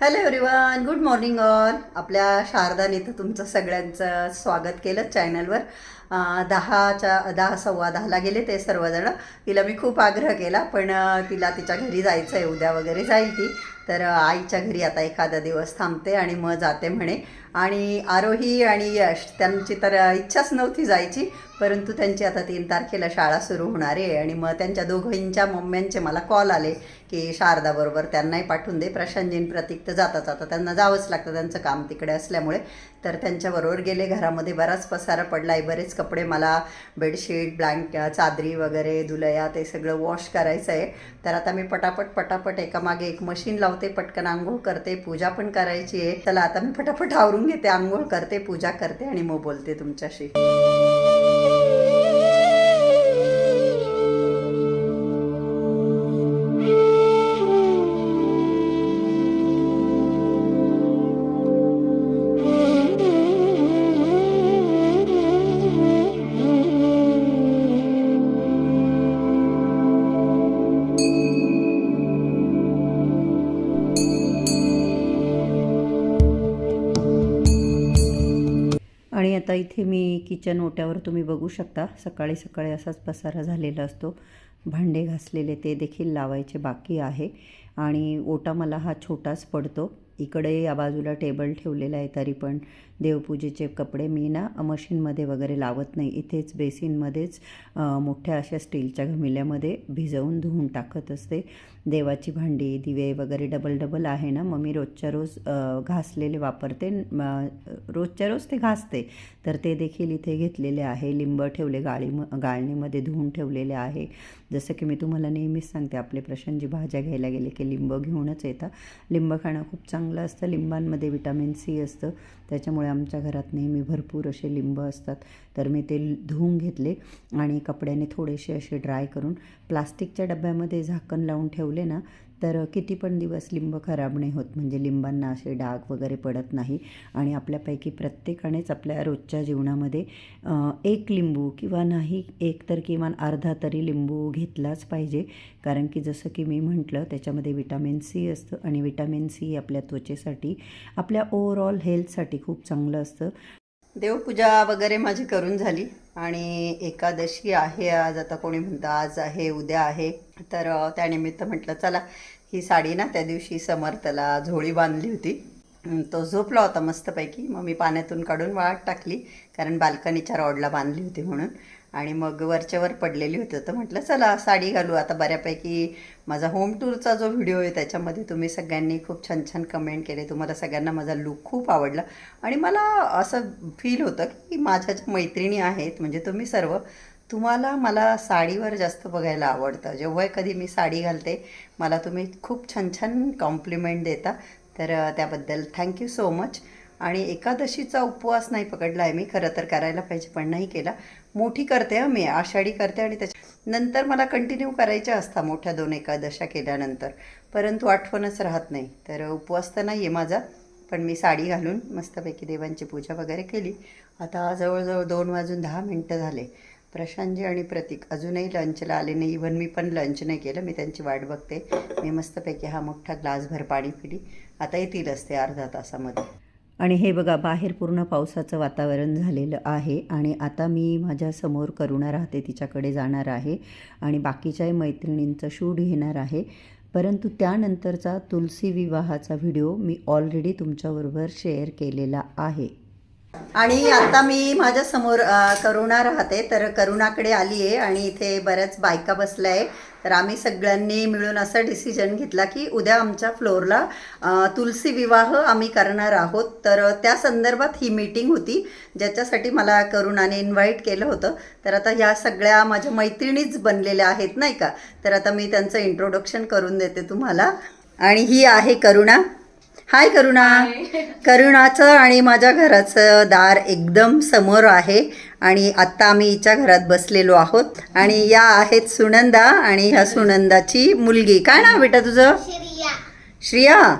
Hello everyone good morning all आपल्या शारदाने तर तुमचं सगळ्यांचं स्वागत केलं चॅनलवर दहाच्या दहा सव्वा दहाला गेले ते सर्वजण. तिला मी खूप आग्रह केला पण तिला तिच्या घरी जायचं आहे उद्या वगैरे जाईल ती. तर आईच्या घरी आता एखादा दिवस थांबते आणि मग जाते म्हणे. आणि आरोही आणि यश त्यांची तर इच्छाच नव्हती जायची परंतु त्यांची आता तीन तारखेला शाळा सुरू होणार आहे आणि मग त्यांच्या दोघींच्या मम्म्यांचे मला कॉल आले की शारदाबरोबर त्यांनाही पाठवून दे प्रशांतजीन प्रतीक तर जाताच आता त्यांना जावंच लागतं त्यांचं काम तिकडे असल्यामुळे. तर त्यांच्याबरोबर गेले घरामध्ये बराच पसारा पडला आहे बरेच कपडे मला बेडशीट ब्लँक चादरी वगैरे दुलया ते सगळं वॉश करायचं आहे. तर आता मी पटापट पटापट एकामागे एक मशीन लावते पटकन आंघोळ करते पूजा पण करायची आहे. चला आता मी पटापट आवरून घेते आंघोळ करते पूजा करते आणि मग बोलते तुमच्याशी. आता इथे मी किचन ओट्यावर तुम्ही बघू शकता. सकाळी सकाळी असाच पसारा झालेला असतो. भांडे घासलेले ते देखील लावायचे बाकी आहे. आणि ओटा मला हा छोटाच पडतो. इकडे या बाजूला टेबल ठेवलेला आहे तरी पण. देवपूजेचे कपडे मी ना मशीनमध्ये वगैरे लावत नाही. इथेच बेसिनमध्येच मोठ्या अशा स्टीलच्या घमिल्यामध्ये भिजवून धुवून टाकत असते. देवाची भांडी दिवे वगैरे डबल डबल आहे ना. मग मी रोजच्या रोज घासलेले वापरते. रोजच्या रोज ते घासते. तर ते देखील इथे घेतलेले आहे. लिंब ठेवले गाळी गाळणीमध्ये धुवून ठेवलेले आहे. जसं की मी तुम्हाला नेहमीच सांगते आपले प्रशांजी भाज्या घ्यायला गेले की लिंब घेऊनच येतात. लिंब खाणं खूप चांगलं असतं. लिंबांमध्ये विटॅमिन सी असतं. त्याच्यामुळे आमच्या घरात नेहमी भरपूर असे लिंब असतात. तर मी ते धुवून घेतले आणि कपड्याने थोडेसे असे ड्राय करून प्लास्टिकच्या डब्यामध्ये झाकण लावून ठेवले ना तर किती पण दिवस लिंब खराब नाही होत. म्हणजे लिंबांना असे डाग वगैरे पडत नाही. आणि आपल्यापैकी प्रत्येकानेच आपल्या रोजच्या जीवनामध्ये एक लिंबू किंवा नाही एक तर किमान अर्धा तरी लिंबू घेतलाच पाहिजे. कारण की जसं की मी म्हटलं त्याच्यामध्ये विटॅमिन सी असतं. आणि विटॅमिन सी आपल्या त्वचेसाठी आपल्या ओव्हरऑल हेल्थसाठी खूप चांगलं असतं. देवपूजा वगैरे माझी करून झाली आणि एकादशी आहे आज आता कोणी म्हणतं आज आहे उद्या आहे. तर त्यानिमित्त म्हटलं चला ही साडी ना त्या दिवशी समर्थला झोळी बांधली होती. तो झोपला होता मस्तपैकी. मग मी पाण्यातून काढून वाळत टाकली कारण बाल्कनीच्या रॉडला बांधली होती म्हणून. आणि मग वरच्यावर पडलेली होती. तर म्हटलं चला साडी घालू. आता बऱ्यापैकी माझा होम टूरचा जो व्हिडिओ आहे त्याच्यामध्ये तुम्ही सगळ्यांनी खूप छान छान कमेंट केले. तुम्हाला सगळ्यांना माझा लुक खूप आवडला. आणि मला असं फील होतं की माझ्या ज्या मैत्रिणी आहेत म्हणजे तुम्ही सर्व तुम्हाला मला साडीवर जास्त बघायला आवडतं. जेव्हा कधी मी साडी घालते मला तुम्ही खूप छान छान कॉम्प्लिमेंट देता. तर त्याबद्दल थँक्यू सो मच आणि एकादशीचा उपवास नाही पकडला आहे मी खरं तर करायला पाहिजे पण नाही केला. मोठी करते हं मी आषाढी करते आणि त्याच्या नंतर मला कंटिन्यू करायच्या असता मोठ्या दोन एकादशा केल्यानंतर. परंतु आठवणच राहत नाही. तर उपवास तर नाही आहे माझा पण मी साडी घालून मस्तपैकी देवांची पूजा वगैरे केली. आता जवळजवळ दोन वाजून दहा मिनटं झाले. प्रशांतजी आणि प्रतीक अजूनही लंचला आले नाही. इव्हन मी पण लंच नाही केलं. मी त्यांची वाट बघते. मी मस्तपैकी हा मोठा ग्लासभर पाणी पिली. आता येतीलच ते अर्धा तासामध्ये. आणि हे बघा बाहेर पूर्ण पावसाचं वातावरण झालेलं आहे आणि आता मी माझ्यासमोर करुणा राहते तिच्याकडे जाणार आहे आणि बाकीच्याही मैत्रिणींचं शूट घेणार आहे. परंतु त्यानंतरचा तुलसी विवाहाचा व्हिडिओ मी ऑलरेडी तुमच्याबरोबर शेअर केलेला आहे. आणि आता मी माझ्यासमोर करुणा राहते तर करुणाकडे आली आहे आणि इथे बऱ्याच बायका बसल्या आहे तर आम्ही सगळ्यांनी मिळून असा डिसिजन घेतला की उद्या आमच्या फ्लोअरला तुलसी विवाह आम्ही करणार आहोत. तर त्या संदर्भात ही मीटिंग होती ज्याच्यासाठी मला करुणाने इन्व्हाइट केलं होतं. तर आता ह्या सगळ्या माझ्या मैत्रिणीच बनलेल्या आहेत नाही का? तर आता मी त्यांचं इंट्रोडक्शन करून देते तुम्हाला. आणि ही आहे करुणा. हाय करुणा. करुणाचं आणि माझ्या घराचं दार एकदम समोर आहे. आणि आत्ता आम्ही हिच्या घरात बसलेलो आहोत. आणि या आहेत सुनंदा आणि ह्या सुनंदाची मुलगी. काय नाव बेटा तुझं? श्रिया.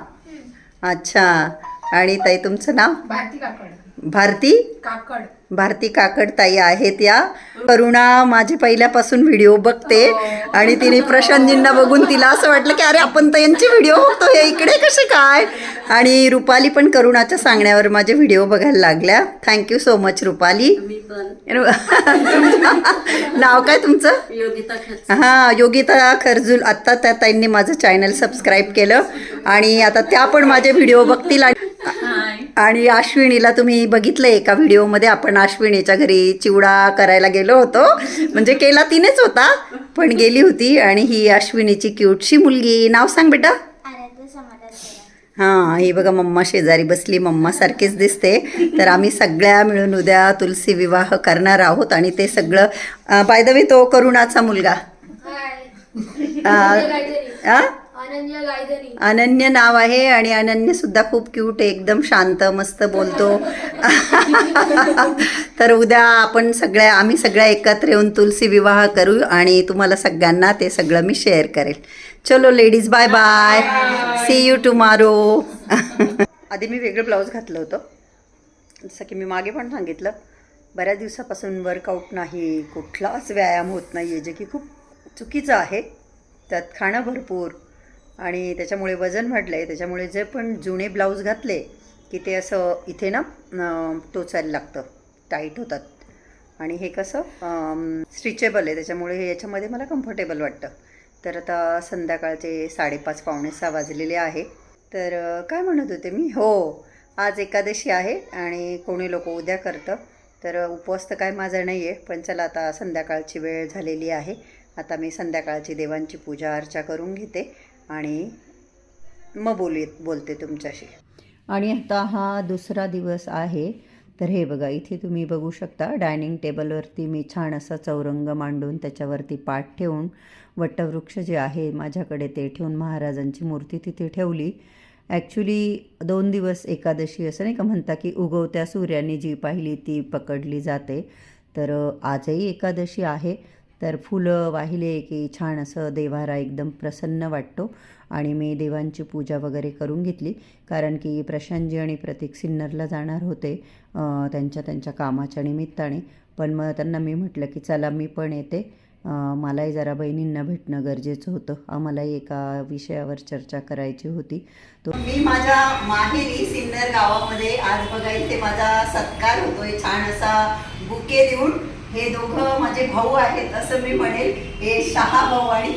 अच्छा. आणि ताई तुमचं नाव? भारती काकड. भारती? काकड. भारती काकड ताई आहेत या. करुणा माझी पहिल्यापासून व्हिडिओ बघते आणि तिने प्रशांतजींना बघून तिला असं वाटलं की अरे आपण तर यांचे व्हिडिओ बघतो हे इकडे कसे काय? आणि रुपाली पण करुणाच्या सांगण्यावर माझे व्हिडिओ बघायला लागल्या. Thank you so much Rupali. नाव काय तुमचं? हां योगिता खरजूल. आत्ता त्या ताईंनी माझं चॅनल सबस्क्राईब केलं आणि आता त्या पण माझे व्हिडिओ बघतील आणि आणि अश्विनीला तुम्ही बघितलं एका व्हिडिओमध्ये आपण अश्विनीच्या घरी चिवडा करायला गेलो होतो. म्हणजे केला तिनेच होता पण गेली होती आणि ही अश्विनीची क्यूटशी मुलगी. नाव सांग बेटा. हां ही बघा मम्मा शेजारी बसली. मम्मासारखीच दिसते. तर आम्ही सगळ्या मिळून उद्या तुलसी विवाह करणार आहोत आणि ते सगळं बाय द वे तो करुणाचा मुलगा? अनन्य नाव आहे आणि अनन्य सुद्धा खूप क्यूट आहे. एकदम शांत मस्त बोलतो. तर उद्या आपण सगळ्या आम्ही सगळ्या एकत्र येऊन तुलसी विवाह करू आणि तुम्हाला सगळ्यांना ते सगळं मी शेअर करेल. चलो ladies bye bye see you tomorrow आधी मी वेगळं ब्लाऊज घातलं होतं. जसं की मी मागे पण सांगितलं बऱ्याच दिवसापासून वर्कआउट नाही कुठलाच व्यायाम होत नाही आहे जे की खूप चुकीचं आहे. त्यात खाणं भरपूर आणि त्याच्यामुळे वजन वाढलं आहे त्याच्यामुळे जे पण जुने ब्लाऊज घातले की ते असं इथे ना टोचायला लागतं. टाईट होतात. आणि हे कसं स्ट्रिचेबल आहे. त्याच्यामुळे हे याच्यामध्ये मला कम्फर्टेबल वाटतं. तर आता संध्याकाळचे साडेपाच पावणे सहा वाजलेले आहे. तर काय म्हणत होते मी? हो आज एकादशी आहे आणि कोणी लोक उद्या करतं. तर उपवास तर काय माझा नाही आहे पण चला आता संध्याकाळची वेळ झालेली आहे. आता मी संध्याकाळची देवांची पूजा अर्चा करून घेते. आणि मग बोलू बोलते तुमच्याशी. आणि आता हा दुसरा दिवस आहे. तर हे बघा इथे तुम्ही बघू शकता डायनिंग टेबलवरती मी छान असा चौरंग मांडून त्याच्यावरती पाठ ठेवून वटवृक्ष जे आहे माझ्याकडे ते ठेवून महाराजांची मूर्ती तिथे ठेवली. ॲक्च्युली दोन दिवस एकादशी असं नाही का म्हणता की उगवत्या सूर्याने जी पाहिली ती पकडली जाते. तर आजही एकादशी आहे. तर फुलं वाहिले की छान असं देवारा एकदम प्रसन्न वाटतो. आणि मी देवांची पूजा वगैरे करून घेतली. कारण की प्रशांतजी आणि प्रतीक सिन्नरला जाणार होते त्यांच्या त्यांच्या कामाच्या निमित्ताने. पण मग त्यांना मी म्हटलं की चला मी पण येते. मलाही जरा बहिणींना भेटणं गरजेचं होतं. आम्हालाही एका विषयावर चर्चा करायची होती. तो मी माझ्या माहेरी सिन्नर गावामध्ये आज बघा इथे माझा सत्कार होतोय. छान असा बुके देऊन हे दोघं माझे भाऊ आहेत असं मी म्हणेल. हे शहा भाऊ आणि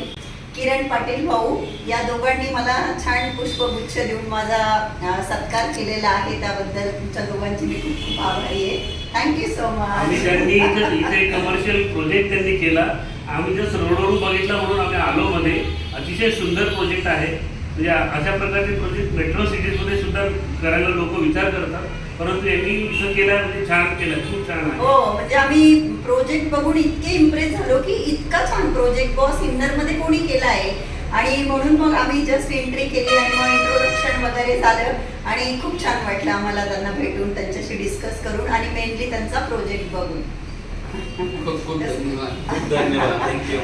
किरण पाटील भाऊ. या दोघांनी मला छान पुष्पगुच्छ देऊन माझा सत्कार केलेला आहे. त्याबद्दल तुमच्या दोघांची मी खूप खूप आभारी आहे. थँक्यू सो मच त्यांनी इथे इथे कमर्शियल प्रोजेक्ट त्यांनी केला. आम्ही जस्ट रोडवरून बघितला म्हणून आम्ही आलो मध्ये. अतिशय सुंदर प्रोजेक्ट आहे. म्हणजे अशा प्रकारचे प्रोजेक्ट मेट्रो सिटीजमध्ये सुद्धा करायला लोक विचार करतात. परंतु यांनी इथं केलं म्हणजे छान केलं खूप छान आहे. हो म्हणजे आम्ही प्रोजेक्ट बघून इतके इम्प्रेस झालो की इतका छान प्रोजेक्ट बॉस सिन्नरमध्ये कोणी केला आहे. आणि म्हणून मग आम्ही जस्ट एंट्री केली आणि मग इंट्रोडक्शन वगैरे झालं. आणि खूप छान वाटलं आम्हाला त्यांना भेटून त्यांच्याशी डिस्कस करून आणि मेनली त्यांचा प्रोजेक्ट बघून. खूप खूप धन्यवाद. खूप धन्यवाद. Thank you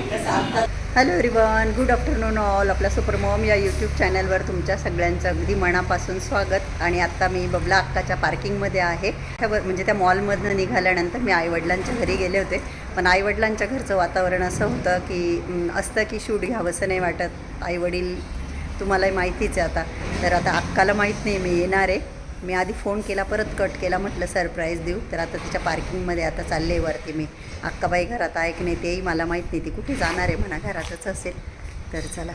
hello everyone good afternoon all आपल्या सुपरमॉम या यूट्यूब चॅनलवर तुमच्या सगळ्यांचं अगदी मनापासून स्वागत. आणि आत्ता मी बबला अक्काच्या पार्किंगमध्ये आहे. त्यावर म्हणजे त्या मॉलमधनं निघाल्यानंतर मी आईवडिलांच्या घरी गेले होते. पण आईवडिलांच्या घरचं वातावरण असं होतं की असतं की शूट घ्यावंसं नाही वाटत. आईवडील तुम्हालाही माहितीच आहे आता. तर आता अक्काला माहीत नाही मी येणार आहे. मी आधी फोन केला परत कट केला म्हटलं सरप्राईज देऊ. तर आता तिच्या पार्किंगमध्ये आता चालले वरती मी. अक्काबाई घरात आहे की नाही तेही मला माहीत नाही. ती कुठे जाणार आहे म्हणा घरातच असेल. तर चला.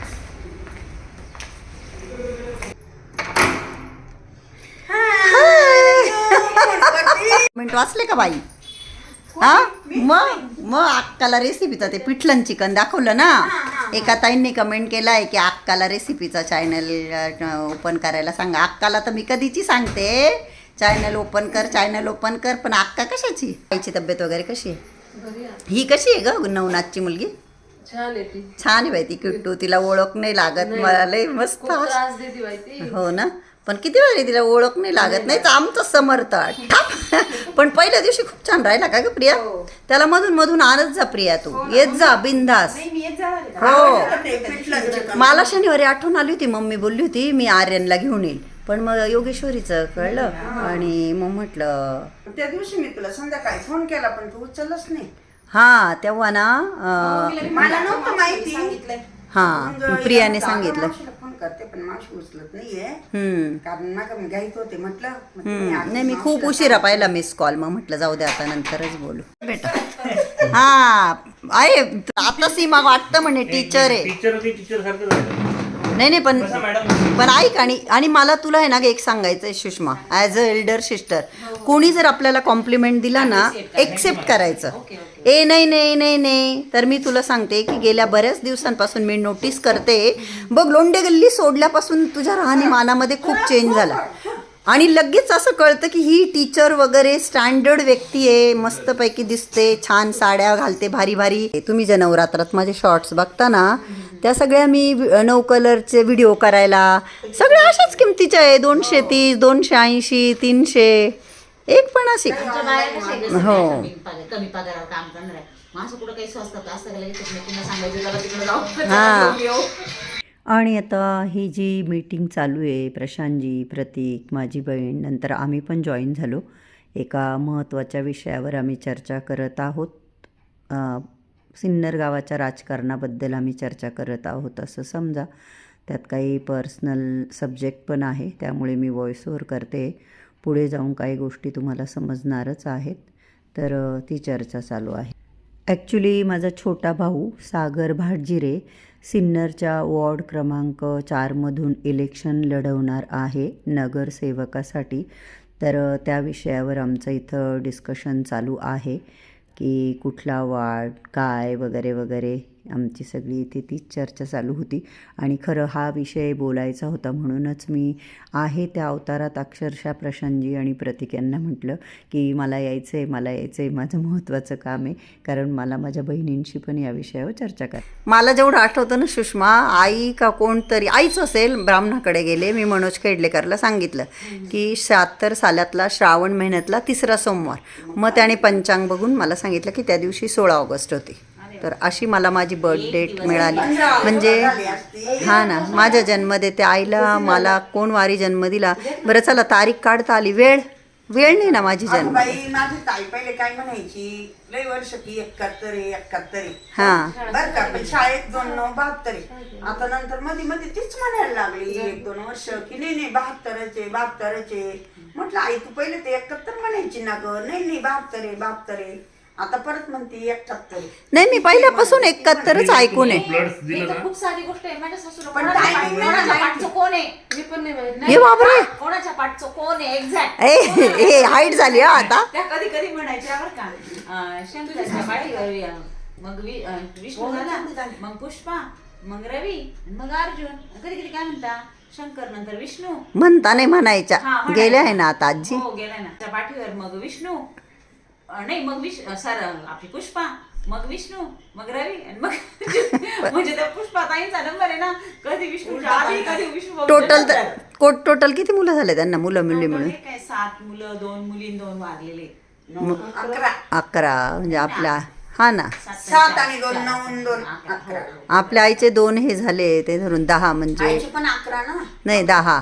मिनिट वाचले का बाई? हा? मग मग अक्काला रेसिपीचा ते पिठलं चिकन दाखवलं ना? एका ताईंनी कमेंट केला आहे की अक्काला रेसिपीचा चॅनल ओपन करायला सांगा. अक्काला तर मी कधीची सांगते? चॅनल ओपन कर चॅनल ओपन कर पण अक्का कशाची? आईची तब्येत वगैरे कशी आहे? ही कशी आहे ग नवनाथची मुलगी? छान आहे ती. छान आहे बाई ती किट्टू तिला ओळख नाही लागत. मला लय मस्त हो ना? पण किती वेळ तिला ओळख नाही लागत? नाही तर आमचं समर्थ ठाप. पण पहिल्या दिवशी खूप छान राहिला का ग प्रिया? हो. त्याला मधून मधून आणत जा प्रिया तू. येत जा बिंदास हो. मला शनिवारी आठवण आली होती. मम्मी बोलली होती मी आर्यनला घेऊन येईल. पण मग योगेश्वरीचं कळलं आणि मग म्हटलं त्या दिवशी मी तुला संध्याकाळी फोन केला पण तू उचललाच नाही. हा तेव्हा ना मला नव्हतं माहिती. हा प्रियाने सांगितलं. पण मावशी उचलत नाहीये. हम्म. कारण नका मी घाईत होते म्हटलं मग तुम्ही नाही मी खूप उशिरा पाहिला मिस कॉल मग म्हटलं जाऊ दे आता नंतरच बोलू. बेटा. हा आहे आता सीमा वाटतं म्हणे टीचर आहे. टीचर होती टीचर सारखं झालं. नाही नाही पण पण ऐक आणि आणि मला तुला आहे ना एक सांगायचं आहे Sushma as a elder sister कोणी जर आपल्याला कॉम्प्लिमेंट दिला ना एक्सेप्ट करायचं. ए नाही नाही नाही नाही. तर मी तुला सांगते की गेल्या बऱ्याच दिवसांपासून मी नोटीस करते. बघ लोंडे गल्ली सोडल्यापासून तुझ्या राहणीमानामध्ये खूप चेंज झाला. आणि लगेच असं कळतं की ही टीचर वगैरे स्टँडर्ड व्यक्ती आहे. मस्तपैकी दिसते छान साड्या घालते भारी भारी. तुम्ही जे नवरात्रात माझे शॉर्ट्स बघता ना त्या सगळ्या मी नऊ कलरचे व्हिडिओ करायला. सगळ्या अशाच किमतीच्या आहे. दोनशे तीस दोनशे ऐंशी तीनशे. एक पण अशी. हो. कमी पगारावर काम करणार आहे कुठं काही सांगायचं आणि आता ही जी मीटिंग चालू आहे प्रशांतजी प्रतीक माझी बहीण नंतर आम्ही पण जॉईन झालो. एका महत्त्वाच्या विषयावर आम्ही चर्चा करत आहोत. सिन्नर गावाच्या राजकारणाबद्दल आम्ही चर्चा करत आहोत. असं समजा. त्यात काही पर्सनल सब्जेक्ट पण आहे. त्यामुळे मी व्हॉइस ओव्हर करते. पुढे जाऊन काही गोष्टी तुम्हाला समजणारच आहेत. तर ती चर्चा चालू आहे. ॲक्च्युली माझा छोटा भाऊ सागर भाटजिरे सिन्नरच्या वॉर्ड क्रमांक चारमधून इलेक्शन लढवणार आहे नगरसेवकासाठी. तर त्या विषयावर आमचं इथं डिस्कशन चालू आहे. की कुठला वार्ड काय वगैरे वगैरे. आमची सगळी इथे तीच चर्चा चालू होती. आणि खरं हा विषय बोलायचा होता म्हणूनच मी आहे त्या अवतारात अक्षरशः प्रशांतजी आणि प्रतीक यांना म्हटलं की मला यायचं आहे मला यायचं आहे माझं महत्त्वाचं काम आहे. कारण मला माझ्या बहिणींशी पण या विषयावर चर्चा कर. मला जेवढं आठवतं ना सुषमा आई का कोणतरी आईच असेल ब्राह्मणाकडे गेले मी मनोज खेडलेकरला सांगितलं की शहात्तर सालातला श्रावण महिन्यातला तिसरा सोमवार. मग त्याने पंचांग बघून मला सांगितलं की त्या दिवशी सोळा ऑगस्ट होती. तर अशी मला माझी बर्थ डेट मिळाली. म्हणजे हा ना माझ्या जन्म देते आईला मला कोण वारी जन्म दिला बरं चला तारीख काढता आली. वेळ वेळ नाही ना माझी जन्म. बाई माझी ताई पहिले काय म्हणायची? लय वर्ष की एकाहत्तर आहे एकाहत्तर आहे. हा. बर का पण शाळेत दोन नऊ बहात्तर आहे. आता नंतर मध्ये मध्ये तीच म्हणायला लागली. एक दोन वर्ष की नाही नाही बहात्तरच आहे बहात्तरच आहे. म्हटलं आई तू पहिले ते एकाहत्तर म्हणायची ना ग. नाही नाही बहात्तर आहे बहात्तर आहे. आता परत म्हणते एकाहत्तर. नाही मी पहिल्यापासून एकाहत्तरच ऐकून आहे. ब्लड्स ही दिलं तर ना? खूप सारी गोष्ट आहे. माझ्या सासूला पण timing नाही कोणाच्या. पाठचं कोण आहे? मी पण नाही माहीत हे बापरे! कोणाच्या पाठचं कोण आहे? एक्झॅक्ट ए हे हाईट झाली हा आता. त्या कधी कधी म्हणायच्या बरं का. अं, शंकराच्या पाठीवर अं, मग वि- अं, विष्णू झाला मग पुष्पा मग रवी मग अर्जुन. कधी कधी काय म्हणता? शंकर नंतर विष्णू. म्हणता नाही म्हणायच्या. हा, म्हणायच्या. गेल्या आहे ना आता आजी. हो गेलाय ना. त्या पाठीवर मग विष्णू. नाही मग विष सर आपली पुष्पा मग विष्णू मग रवी आणि मग म्हणजे त्या पुष्पा ताईंचा नंबर आहे ना कधी विष्णूच्या आधी कधी विष्णू टोटल तर टोटल किती मुलं झाले त्यांना? मुलं मुली मिळून काय सात मुलं दोन मुली दोन वारलेले. नऊ, अकरा. अकरा. म्हणजे आपल्या हा ना. सात आणि दोन नऊ दोन. अकरा. आपल्या आईचे दोन हे झाले ते धरून दहा म्हणजे आईचे पण अकरा ना? नाही दहा.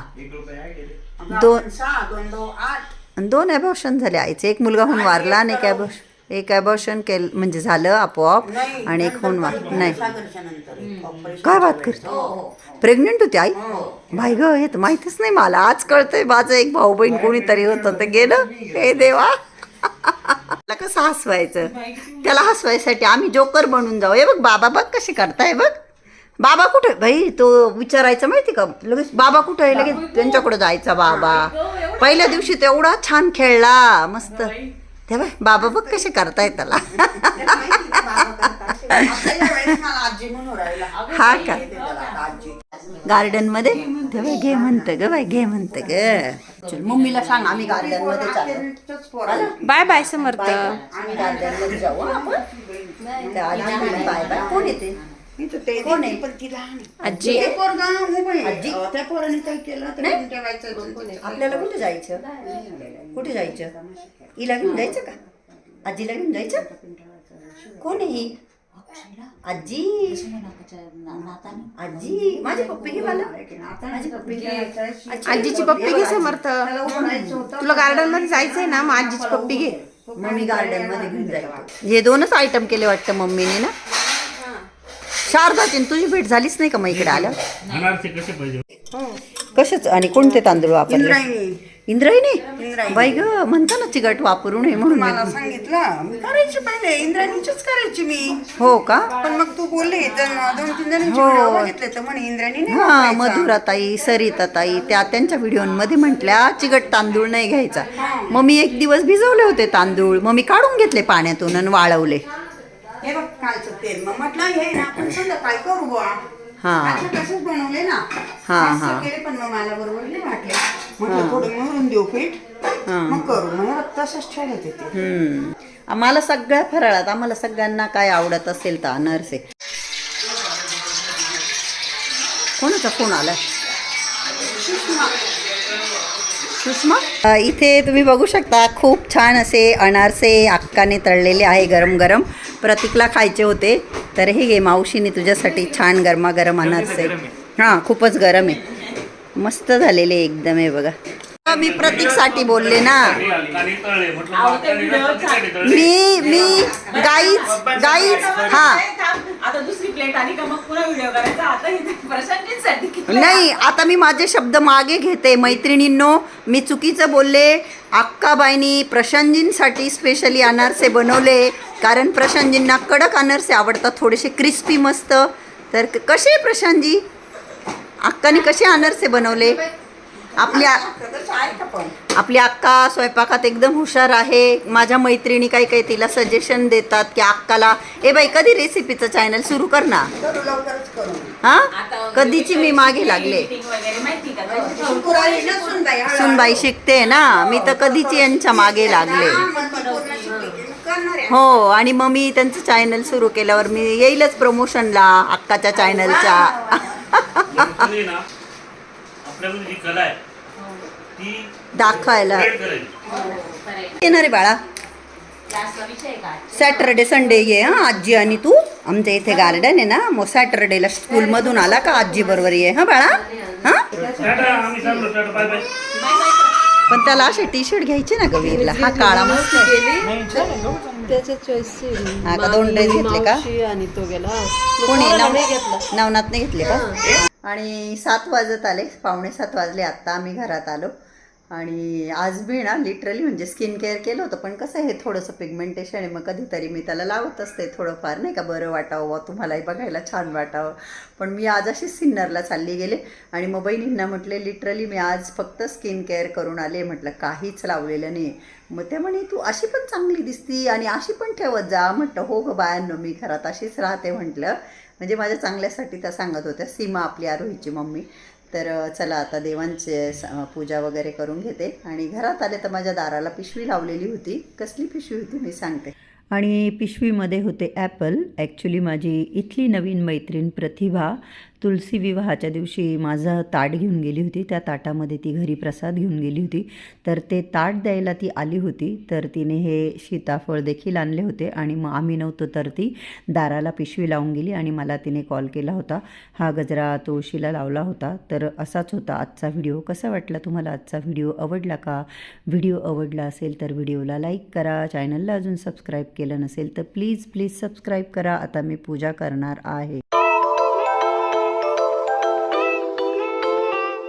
दोन- सहा दोन दो आठ. आणि दोन ॲबॉर्शन झाले. आईचे एक मुलगा होऊन वारला आणि एक ॲबॉर्शन एक ॲबॉर्शन केलं म्हणजे झालं आपोआप आणि एक होऊन वार नाही. काय बात. करते? प्रेग्नेंट होती आई? भाई ग हे तर माहितीच नाही मला. आज कळतंय माझं एक भाऊ बहीण कोणीतरी होतं. ते गेलं? हे देवा. त्याला कसं हसवायचं? त्याला हसवायसाठी आम्ही जोकर बनून जाऊ. हे बघ बाबा बघ कसे करताय बघ. बाबा कुठे? भाई तो विचारायचं माहिती का? लगेच बाबा कुठे आहे? लगेच त्यांच्याकडे जायचा बाबा. पहिल्या दिवशी तेवढा छान खेळला. मस्त. तेव्हा बाबा बघ कसे करताय त्याला. हा का? गार्डनमध्ये? तेव्हा घे म्हणतं ग बाई घे म्हणतं ग. चल मम्मीला सांग आम्ही गार्डनमध्ये. Bye bye Samarth. आम्ही गार्डनमध्ये जाऊ आपण. Bye bye. कोण येते? इथं ते कोण आहे? पण ती लहान आहे. आजी. ते पोरगा उभं आहे. आजी? अं, त्या पोराने काय केलं तर घेऊन ठेवायचं दोन तीन. आपल्याला कुठे जायचं? कुठे जायचं? हिला घेऊन जायचं का? आजीला घेऊन जायचं? कोण आहे ही? आजी. आजी. माझी पप्पी घे मला माझी पप्पी घे. आजीची पप्पी घे समर्थ. तुला गार्डनमध्ये जायचंय ना मग आजीची पप्पी घे. मम्मी गार्डनमध्ये घेऊन जायचं. हे दोनच आयटम केले वाटतं मम्मीने ना? शारदाची तुझी भेट झालीच नाही का मग इकडे आल्या अनारसे कसे पाहिजे कशाच आणि कोणते तांदूळ वापरले? इंद्रायणी. इंद्रायणी? इंद्रायणी. बाई ग म्हणता ना चिकट वापरू नये म्हणून. मला सांगितलं मी करायची पहिले इंद्रायणीचीच करायची मी. हो का? पण मग तू बोलली जण दोन तीन जणांचे हो. व्हिडिओ बघितले तर म्हणे इंद्रायणी नाही हा वापरायचा. मधुराताई सरिताताई त्या त्यांच्या व्हिडिओमध्ये म्हटल्या चिकट तांदूळ नाही घ्यायचा. मग मी एक दिवस भिजवले होते तांदूळ. मग मी काढून घेतले पाण्यातून आणि वाळवले. हे बघ कालचं तेल. मग म्हटलं हे ना आपण संध्याकाळी करू बुवा? हा. तसंच बनवले ना. हा, मस्त हा. केले पण मग मला बरोबर नाही वाटले. म्हटलं थोडं मोरून देऊ पीठ. मग करू. मग तसंच ठेवत होते हम्म. आम्हाला सगळ्या फराळात आम्हाला सगळ्यांना काय आवडत असेल तर अनारसे. कोणाचा फोन आला सुषमा? इथे तुम्ही बघू शकता खूप छान असे अनारसे अक्काने तळलेले आहे गरम गरम प्रतीकला खायचे होते तर हे घे मावशीने तुझ्यासाठी छान गरमागरम अनारसे. हां खूपच गरम आहे. मस्त झालेले एकदम आहे बघा. मी प्रतीकसाठी बोलले ना? मी मी गाईच गाईच हा. आता दुसरी प्लेट आली का मग पुन्हा व्हिडिओ करायचा आता इथे किती नाही आता मी माझे शब्द मागे घेते. मैत्रिणींनो मी चुकीचं बोलले. अक्काबाईनी प्रशांतजींसाठी स्पेशली अनारसे बनवले. कारण प्रशांतजींना कडक अनारसे आवडतात थोडेसे क्रिस्पी मस्त. तर क- कसे प्रशांतजी? अक्काने कसे अनारसे बनवले? आपल्या तसं आहे का पण आपली अक्का स्वयंपाकात एकदम हुशार आहे. माझ्या मैत्रिणी काही काही तिला सजेशन देतात की अक्काला ए बाई कधी रेसिपीचं चॅनल सुरू कर ना. करू लवकरच करू. हा? आता कधीची मी मागे लागले. ना सुनबाई शिकते ना. मी तर कधीची यांच्या मागे लागले. हा. हो आणि मग मी त्यांचं चॅनल सुरू केल्यावर मी येईलच प्रमोशनला अक्काच्या चॅनलच्या दाखवायला. आहे. येणार बाळा आहे का सॅटरडे संडे ये हा आजी आणि तू. आमच्या इथे गार्डन आहे ना. मग सॅटरडेला स्कूलमधून आला का आजी बरोबर ये हा बाळा? हा? टाटा आम्ही चाललो टाटा बाय बाय पण त्याला असे टी शर्ट घ्यायचे ना गवीरला हा काळा मस्त त्याच्या चॉईस हा का दोन ड्रेस घेतले का? आणि तो गेला. कोणी? नव नवनाथने घेतले का? आणि सात वाजत आले. पावणे सात वाजले आत्ता आम्ही घरात आलो. आणि आज मी ना लिटरली म्हणजे स्किन केअर केलं होतं पण कसं आहे हे थोडंसं पिगमेंटेशन आहे. मग कधीतरी मी त्याला लावत असते थोडंफार नाही का? बरं वाटावं वा तुम्हालाही बघायला छान वाटावं. पण मी आज अशीच सिन्नरला चालली गेले. आणि मग बहिणींना म्हटले लिटरली मी आज फक्त स्किन केअर करून आले. म्हटलं काहीच लावलेलं नाही. मग ते म्हणे तू अशी पण चांगली दिसती आणि अशी पण ठेवत जा. म्हटलं हो ग बायांनो मी घरात अशीच राहते. म्हटलं म्हणजे माझ्या चांगल्यासाठी त्या सांगत होत्या सीमा आपली आरोहीची मम्मी. तर चला आता देवांचे स- पूजा वगैरे करून घेते. आणि घरात आले तर माझ्या दाराला पिशवी लावलेली होती. कसली पिशवी होती मी सांगते. आणि पिशवीमध्ये होते ॲपल. ॲक्च्युली माझी इथली नवीन मैत्रीण प्रतिभा तुलसी विवाहाच्या दिवशी माझं ताट घेऊन गेली होती. त्या ताटामध्ये ती घरी प्रसाद घेऊन गेली होती. तर ते ताट द्यायला ती आली होती. तर तिने हे सीताफळ देखील आणले होते आणि मग आम्ही नव्हतो तर ती दाराला पिशवी लावून गेली आणि मला तिने कॉल केला होता. हा गजरा तुळशीला लावला होता. तर असाच होता आजचा व्हिडिओ. कसा वाटला तुम्हाला आजचा व्हिडिओ? आवडला का? व्हिडिओ आवडला असेल तर व्हिडिओला लाईक करा. चॅनलला अजून सबस्क्राईब केलं नसेल तर प्लीज प्लीज सबस्क्राईब करा. आता मी पूजा करणार आहे.